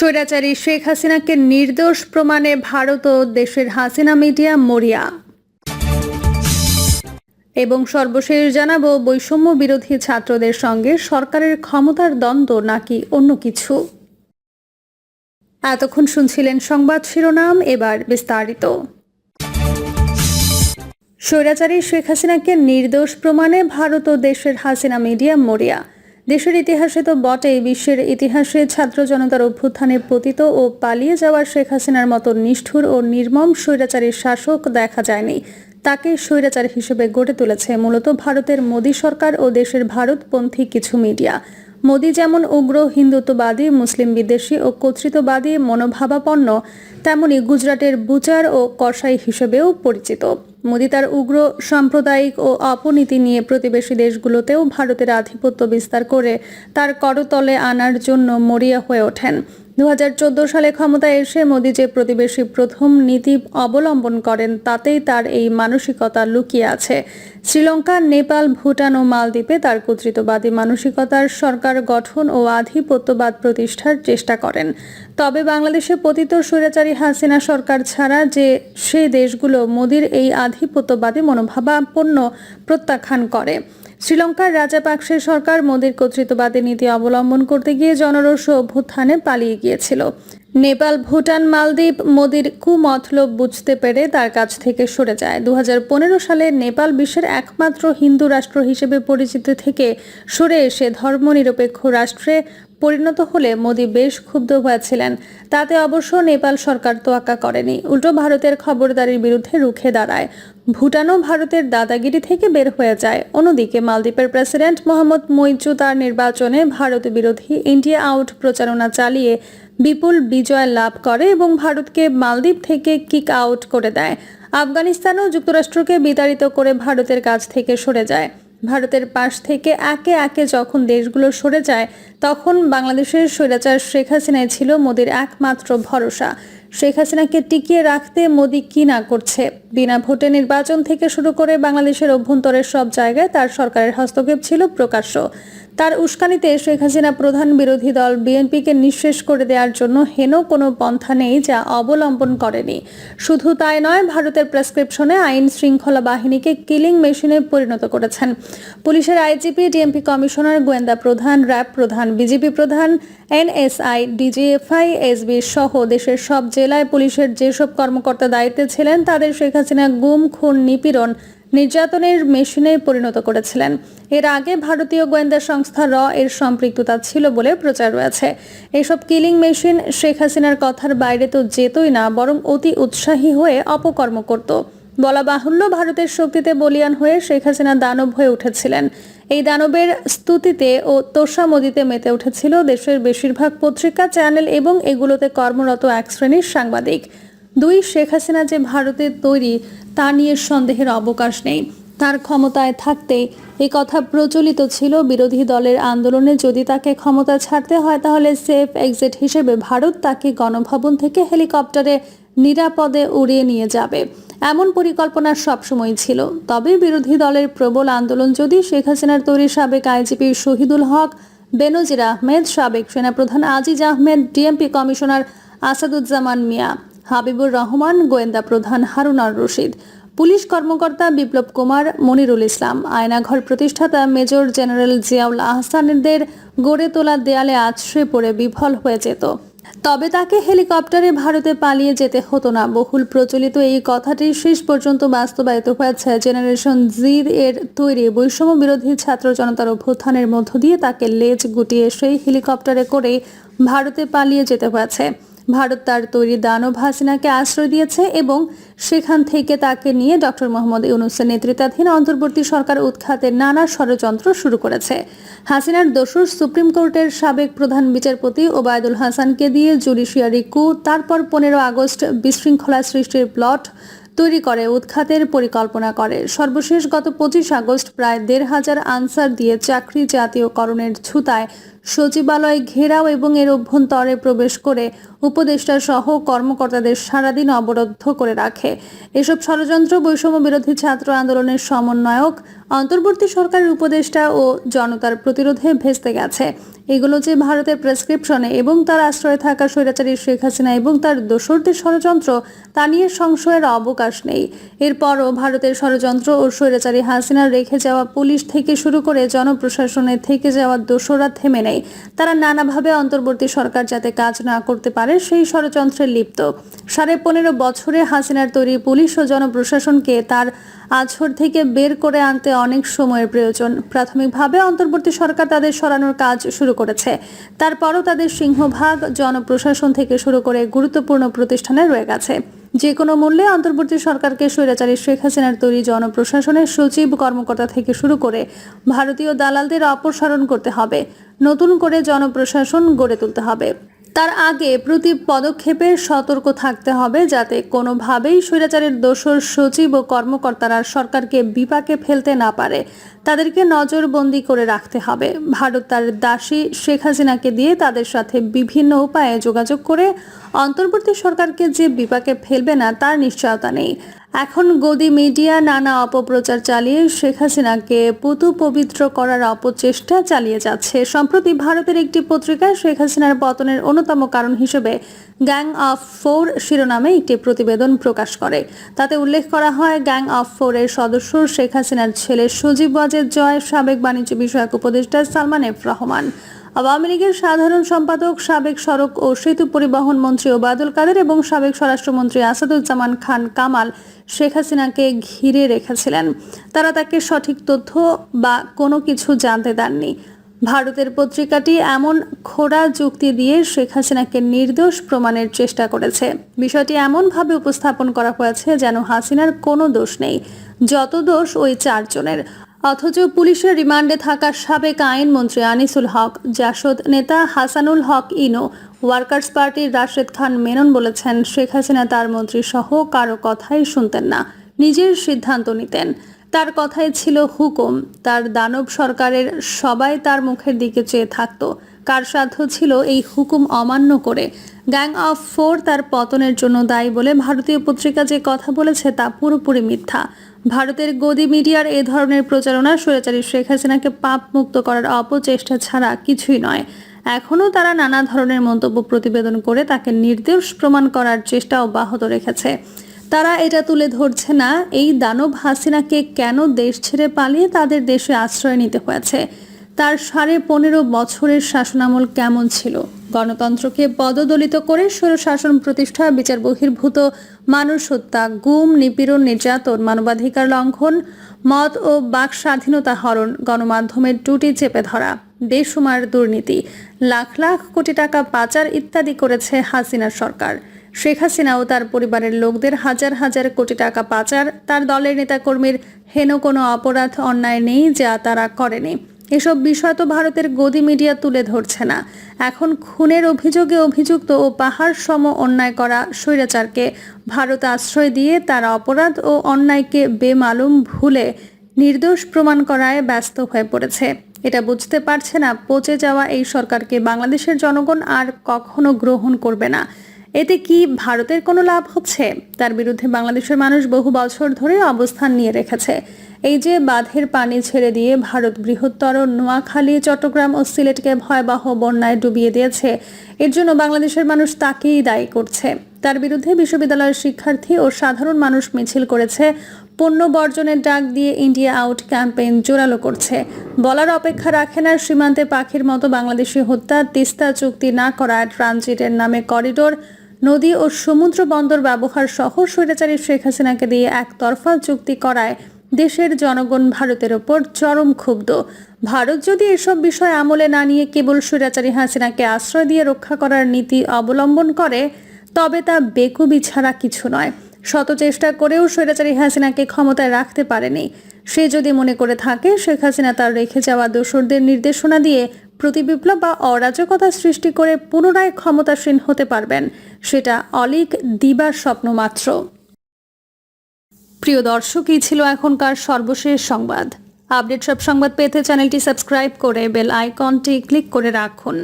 স্বৈরাচারী শেখ হাসিনাকে নির্দোষ প্রমাণে ভারত ও দেশের হাসিনা মিডিয়া মরিয়া। এবং সর্বশেষ জানাব, বৈষম্য বিরোধী ছাত্রদের সঙ্গে সরকারের ক্ষমতার দ্বন্দ্ব নাকি অন্য কিছু? এতক্ষণ শুনছিলেন সংবাদ শিরোনাম, এবার বিস্তারিত। স্বৈরাচারী শেখ হাসিনাকে নির্দোষ প্রমাণে ভারত ও দেশের হাসিনা মিডিয়া মরিয়া। দেশের ইতিহাসে তো বটেই, বিশ্বের ইতিহাসে ছাত্র জনতার অভ্যুত্থানে পতিত ও পালিয়ে যাওয়ার শেখ হাসিনার মতো নিষ্ঠুর ও নির্মম স্বৈরাচারী শাসক দেখা যায়নি। তাকে স্বৈরাচার হিসেবে গড়ে তুলেছে মূলত ভারতের মোদী সরকার ও দেশের ভারতপন্থী কিছু মিডিয়া। মোদি যেমন উগ্র, হিন্দুত্ববাদী, মুসলিম বিদ্বেষী ও কর্তৃত্ববাদী, মনোভাবাপন্ন, তেমনি গুজরাটের বুচার ও কসাই হিসেবেও পরিচিত। মোদি তার উগ্র, সাম্প্রদায়িক ও অপনীতি নিয়ে প্রতিবেশী দেশগুলোতেও ভারতের আধিপত্য বিস্তার করে তার করতলে আনার জন্য মরিয়া হয়ে ওঠেন। দু হাজার চোদ্দ সালে ক্ষমতায় এসে মোদী যে প্রতিবেশী প্রথম নীতি অবলম্বন করেন, তাতেই তার এই মানসিকতা লুকিয়ে আছে। শ্রীলঙ্কা, নেপাল, ভুটান ও মালদ্বীপে তার কর্তৃত্ববাদী মানসিকতার সরকার গঠন ও আধিপত্যবাদ প্রতিষ্ঠার চেষ্টা করেন। তবে বাংলাদেশে পতিত স্বৈরাচারী হাসিনা সরকার ছাড়া যে সেই দেশগুলো মোদীর এই আধিপত্যবাদী মনোভাবাপন্ন প্রত্যাখ্যান করে। শ্রীলঙ্কার রাজাপাকসের সরকার মোদীর কর্তৃত্ববাদী নীতি অবলম্বন করতে গিয়ে জনরোষ অভ্যুত্থানে পালিয়ে গিয়েছিল। নেপাল, ভুটান, মালদ্বীপ মোদীর কুমতলব বুঝতে পেরে তার কাছ থেকে সরে যায়। দু হাজার পনেরো সালে নেপাল বিশ্বের একমাত্র হিন্দু রাষ্ট্র হিসেবে পরিচিত থেকে সরে এসে ধর্মনিরপেক্ষ রাষ্ট্রে পরিণত হলে মোদী বেশ ক্ষুব্ধ হয়েছিলেন। তাতে অবশ্য নেপাল সরকার তোয়াক্কা করেনি। উল্টো ভারতের খবরদারির বিরুদ্ধে রুখে দাঁড়ায়। ভুটানও ভারতের দাদাগিরি থেকে বের হয়ে যায়। অন্যদিকে মালদ্বীপের প্রেসিডেন্ট মোহাম্মদ মইজু তার নির্বাচনে ভারত বিরোধী ইন্ডিয়া আউট প্রচারণা চালিয়ে বিপুল বিজয় লাভ করে এবং ভারতকে মালদ্বীপ থেকে কিক আউট করে দেয়। আফগানিস্তানও যুক্তরাষ্ট্রকে বিতাড়িত করে ভারতের কাছ থেকে সরে যায়। ভারতের পাশ থেকে একে একে যখন দেশগুলো সরে যায়, তখন বাংলাদেশের স্বৈরাচার শেখ হাসিনাই ছিল মোদির একমাত্র ভরসা। শেখ হাসিনাকে টিকিয়ে রাখতে মোদি কি না করছে? বিনা ভোটে নির্বাচন থেকে শুরু করে বাংলাদেশের অভ্যন্তরের সব জায়গায় তার সরকারের হস্তক্ষেপ ছিল প্রকাশ্য। তার উস্কানিতে শেখ হাসিনা প্রধান বিরোধী দল বিএনপিকে নিঃশেষ করে দেওয়ার জন্য হেন কোনো পন্থা নেই যা অবলম্বন করেনি। শুধু তাই নয়, ভারতের প্রেসক্রিপশনে আইন শৃঙ্খলা বাহিনীকে কিলিং মেশিনে পরিণত করেছেন। পুলিশের আইজিপি, ডিএমপি কমিশনার গোয়েন্দা প্রধান, র্যাব প্রধান বিজেপি প্রধান, এনএসআই, ডিজিএফআই, এসবি সহ দেশের সব জেলায় পুলিশের যেসব কর্মকর্তা দায়িত্বে ছিলেন, তাদের শেখ হাসিনা গুম, খুন, নিপীড়ন নির্যাতনের মেশিনে পরিণত করেছিলেন। এর আগে ভারতীয় গোয়েন্দা সংস্থা র এর সম্পৃক্ততা ছিল বলে প্রচার রয়েছে। এসব কিলিং মেশিন শেখ হাসিনার কথার বাইরে তো যেতই না, বরং অতি উৎসাহী হয়ে অপকর্ম করত। বলা বাহুল্য, ভারতের শক্তিতে বলিয়ান হয়ে শেখ হাসিনা দানব হয়ে উঠেছিলেন। এই দানবের স্তুতিতে ও তোষামদিতে মেতে উঠেছিল দেশের বেশিরভাগ পত্রিকা, চ্যানেল এবং এগুলোতে কর্মরত এক শ্রেণির সাংবাদিক। দুই, শেখ হাসিনা যে ভারতের তৈরি, তা নিয়ে সন্দেহের অবকাশ নেই। তার ক্ষমতায় থাকতে এ কথা প্রচলিত ছিল বিরোধী দলের আন্দোলনে। যদি তাকে ক্ষমতা ছাড়তে হয়, তাহলে সেফ এক্সিট হিসেবে ভারত তাকে গণভবন থেকে হেলিকপ্টারে নিরাপদে উড়িয়ে নিয়ে যাবে। এমন পরিকল্পনা সবসময় ছিল। তবে বিরোধী দলের প্রবল আন্দোলন যদি শেখ হাসিনার তৈরি সাবেক আইজিপি শহীদুল হক, বেনজির আহমেদ, সাবেক সেনাপ্রধান আজিজ আহমেদ, ডিএমপি কমিশনার আসাদুজ্জামান মিয়া, হাবিবুর রহমান, গোয়েন্দা প্রধান হারুনার রশিদ, পুলিশ কর্মকর্তা বিপ্লব কুমার, মনিরুল ইসলাম, আয়নাঘর প্রতিষ্ঠাতা মেজর জেনারেল জিয়াউল আহসানদের গড়ে তোলা দেয়ালে আছড়ে পড়ে বিফল হয়ে যেত। তবে তাকে হেলিকপ্টারে ভারতে পালিয়ে যেতে হতো না। বহুল প্রচলিত এই কথাটি শেষ পর্যন্ত বাস্তবায়িত হয়েছে। জেনারেশন জির এর তৈরি বৈষম্য বিরোধী ছাত্র জনতার অভ্যুত্থানের মধ্য দিয়ে তাকে লেজ গুটিয়ে সেই হেলিকপ্টারে করে ভারতে পালিয়ে যেতে হয়েছে। ভারত তার তৈরি দানব হাসিনাকে আশ্রয় দিয়েছে এবং সেখান থেকে তাকে নিয়ে ডক্টর মোহাম্মদ ইউনুসের নেতৃত্বাধীন অন্তর্বর্তী সরকার উৎখাতের নানা ষড়যন্ত্র শুরু করেছে। হাসিনার দোসর সুপ্রিম কোর্টের সাবেক প্রধান বিচারপতি ওবায়দুল হাসানকে দিয়ে জুডিশিয়ারি কু তারপর পনেরো আগস্ট বিশৃঙ্খলা সৃষ্টির প্লট তৈরি করে উৎখাতের পরিকল্পনা করে। সর্বশেষ গত পঁচিশ আগস্ট প্রায় দেড় হাজার আনসার দিয়ে চাকরি জাতীয়করণের ছুতায় সচিবালয় ঘেরাও এবং এর অভ্যন্তরে প্রবেশ করে উপদেষ্টা সহ কর্মকর্তাদের সারাদিন অবরুদ্ধ করে রাখে। এসব ষড়যন্ত্র বৈষম্য বিরোধী ছাত্র আন্দোলনের সমন্বয়ক, অন্তর্বর্তী সরকারের উপদেষ্টা ও জনতার প্রতিরোধে ভেস্তে গেছে। এগুলো যে ভারতের প্রেসক্রিপশনে এবং তার আশ্রয়ে থাকা স্বৈরাচারী শেখ হাসিনা এবং তার দোসরদের ষড়যন্ত্র, তা নিয়ে সংশয়ের অবকাশ নেই। এরপরও ভারতের ষড়যন্ত্র ও স্বৈরাচারী হাসিনার রেখে যাওয়া পুলিশ থেকে শুরু করে জনপ্রশাসনে থেকে যাওয়া দোসররা থেমে নেই। তারা নানাভাবে অন্তর্বর্তী সরকার যাতে কাজ না করতে পারে, সেই ষড়যন্ত্রে লিপ্ত। সাড়ে পনেরো বছরে হাসিনার তৈরি পুলিশ ও জনপ্রশাসনকে তার আছর থেকে বের করে আনতে অনেক সময়ের প্রয়োজন। প্রাথমিকভাবে অন্তর্বর্তী সরকার তাদের সরানোর কাজ শুরু করেছে। তারপরও তাদের সিংহভাগ জনপ্রশাসন থেকে শুরু করে গুরুত্বপূর্ণ প্রতিষ্ঠানে রয়ে গেছে। যে কোনো মূল্যে অন্তর্বর্তী সরকারকে স্বৈরাচারী শেখ হাসিনার তৈরি জনপ্রশাসনের সচিব কর্মকর্তা থেকে শুরু করে ভারতীয় দালালদের অপসারণ করতে হবে। নতুন করে জনপ্রশাসন গড়ে তুলতে হবে। তার আগে প্রতি পদক্ষেপে সতর্ক থাকতে হবে যাতে কোনোভাবেই স্বৈরাচারের দোষর সচিব ও কর্মকর্তারা সরকারকে বিপাকে ফেলতে না পারে। তাদেরকে নজরবন্দি করে রাখতে হবে। ভারত তার দাসী শেখ হাসিনাকে দিয়ে তাদের সাথে বিভিন্ন উপায়ে যোগাযোগ করে অন্তর্বর্তী সরকারকে যে বিপাকে ফেলবে না, তার নিশ্চয়তা নেই। এখন গদি মিডিয়া নানা অপপ্রচার চালিয়ে শেখ হাসিনাকে পুতু পবিত্র করার অপচেষ্টা চালিয়ে যাচ্ছে। সম্প্রতি ভারতের একটি পত্রিকায় শেখ হাসিনার পতনের অন্যতম কারণ হিসেবে গ্যাং অফ ফোর শিরোনামে একটি প্রতিবেদন প্রকাশ করে। তাতে উল্লেখ করা হয়, গ্যাং অফ ফোরের সদস্য শেখ হাসিনার ছেলে সজীব ওয়াজেদ জয়, সাবেক বাণিজ্য বিষয়ক উপদেষ্টা সালমান এফ রহমান। আওয়ামী লীগের সাধারণ সম্পাদক, সাবেক সড়ক ও সেতু পরিবহন মন্ত্রী ওবায়দুল কাদের এবং সাবেক স্বরাষ্ট্রমন্ত্রী আসাদুজ্জামান খান কামাল শেখ হাসিনাকে ঘিরে রেখেছিলেন। তারা তাকে সঠিক তথ্য বা কোনো কিছু জানতে দেননি। ভারতের পত্রিকাটি এমন খোড়া যুক্তি দিয়ে শেখ হাসিনাকে নির্দোষ প্রমাণের চেষ্টা করেছে। বিষয়টি এমনভাবে উপস্থাপন করা হয়েছে যেন হাসিনার কোনো দোষ নেই। যত দোষ ওই চারজনের। অথচ পুলিশের রিমান্ডে থাকা সাবেক আইনমন্ত্রী আনিসুল হক, জাসদ নেতা হাসানুল হক ইনো, ওয়ার্কার্স পার্টির রাশেদ খান মেনন বলেছেন, শেখ হাসিনা তার মন্ত্রী সহ কারও কথাই শুনতেন না, নিজের সিদ্ধান্ত নিতেন। তার কথাই ছিল হুকুম। তার দানব সরকারের সবাই তার মুখের দিকে চেয়ে থাকতো। কার সাধ্য ছিল এই হুকুম অমান্য করে? গ্যাং অফ ফোর তার পতনের জন্য দায়ী বলে ভারতীয় পত্রিকা যে কথা বলেছে তা পুরোপুরি মিথ্যা। ভারতের গদি মিডিয়ার এ ধরনের প্রচারণা স্বৈরাচারী শেখ হাসিনাকে পাপ মুক্ত করার অপচেষ্টা ছাড়া কিছুই নয়। এখনও তারা নানা ধরনের মন্তব্য প্রতিবেদন করে তাকে নির্দোষ প্রমাণ করার চেষ্টা অব্যাহত রেখেছে। তারা এটা তুলে ধরছে না, এই দানব হাসিনাকে কেন দেশ ছেড়ে পালিয়ে তাদের দেশে আশ্রয় নিতে হয়েছে? তার সাড়ে পনেরো বছরের শাসনামল কেমন ছিল? গণতন্ত্রকে পদদলিত করে স্বৈরশাসন প্রতিষ্ঠা, বিচার বহির্ভূত, মানুষ হত্যা, গুম, নিপীড়ন, নির্যাতন, মানবাধিকার লঙ্ঘন মত ও বাক স্বাধীনতা হরণ, গণমাধ্যমের টুটি চেপে ধরা, বেসুমার দুর্নীতি, লাখ লাখ কোটি টাকা পাচার ইত্যাদি করেছে হাসিনা সরকার। শেখ হাসিনা ও তার পরিবারের লোকদের হাজার হাজার কোটি টাকা পাচার, তার দলের নেতাকর্মীর হেন কোনো অপরাধ, অন্যায় নেই যা তারা করেনি। এসব বিষয় তো ভারতের গদি মিডিয়া তুলে ধরছে না। এখন খুনের অভিযোগে অভিযুক্ত ও পাহাড় সম অন্যায় করা স্বৈরাচারকে ভারত আশ্রয় দিয়ে তার অপরাধ ও অন্যায়কে বেমালুম ভুলে নির্দোষ প্রমাণ করায় ব্যস্ত হয়ে পড়েছে। এটা বুঝতে পারছে না পচে যাওয়া এই সরকারকে। বাংলাদেশের জনগণ আর কখনো গ্রহণ করবে না। এতে কি ভারতের কোনো লাভ হচ্ছে? তার বিরুদ্ধে বাংলাদেশের মানুষ বহু বছর ধরে অবস্থান নিয়ে রেখেছে। এই যে বাঁধের পানি ছেড়ে দিয়ে ভারত বৃহত্তর নোয়াখালী, চট্টগ্রাম ও সিলেটকে ভয়াবহ বন্যায় ডুবিয়ে দিয়েছে, এর জন্য বাংলাদেশের মানুষ তাকেই দায়ী করছে। তার বিরুদ্ধে বিশ্ববিদ্যালয়ের শিক্ষার্থী ও সাধারণ মানুষ মিছিল করেছে, পণ্য বর্জনের ডাক দিয়ে ইন্ডিয়া আউট ক্যাম্পেইন জোরালো করছে। বলার অপেক্ষা রাখে না সীমান্তে পাখির মতো বাংলাদেশি হত্যা, তিস্তা চুক্তি না করা ট্রানজিটের নামে করিডোর নদী ও সমুদ্র বন্দর ব্যবহার সহ স্বৈরাচারী শেখ হাসিনাকে দিয়ে একতরফা চুক্তি করায় দেশের জনগণ ভারতের ওপর চরম ক্ষুব্ধ। ভারত যদি এসব বিষয় আমলে না নিয়ে কেবল স্বৈরাচারী হাসিনাকে আশ্রয় দিয়ে রক্ষা করার নীতি অবলম্বন করে, তবে তা বেকুবি ছাড়া কিছু নয়। শত চেষ্টা করেও স্বৈরাচারী হাসিনাকে ক্ষমতায় রাখতে পারেনি। সে যদি মনে করে থাকে, শেখ হাসিনা তার রেখে যাওয়া দোসরদের নির্দেশনা দিয়ে প্রতিবিপ্লব বা অরাজকতা সৃষ্টি করে পুনরায় ক্ষমতাসীন হতে পারবেন, সেটা অলিক দিবার স্বপ্ন মাত্র। প্রিয় দর্শকই ছিল এখনকার সর্বশেষ সংবাদ। আপডেট সব সংবাদ পেতে চ্যানেলটি সাবস্ক্রাইব করে বেল আইকনটি ক্লিক করে রাখুন।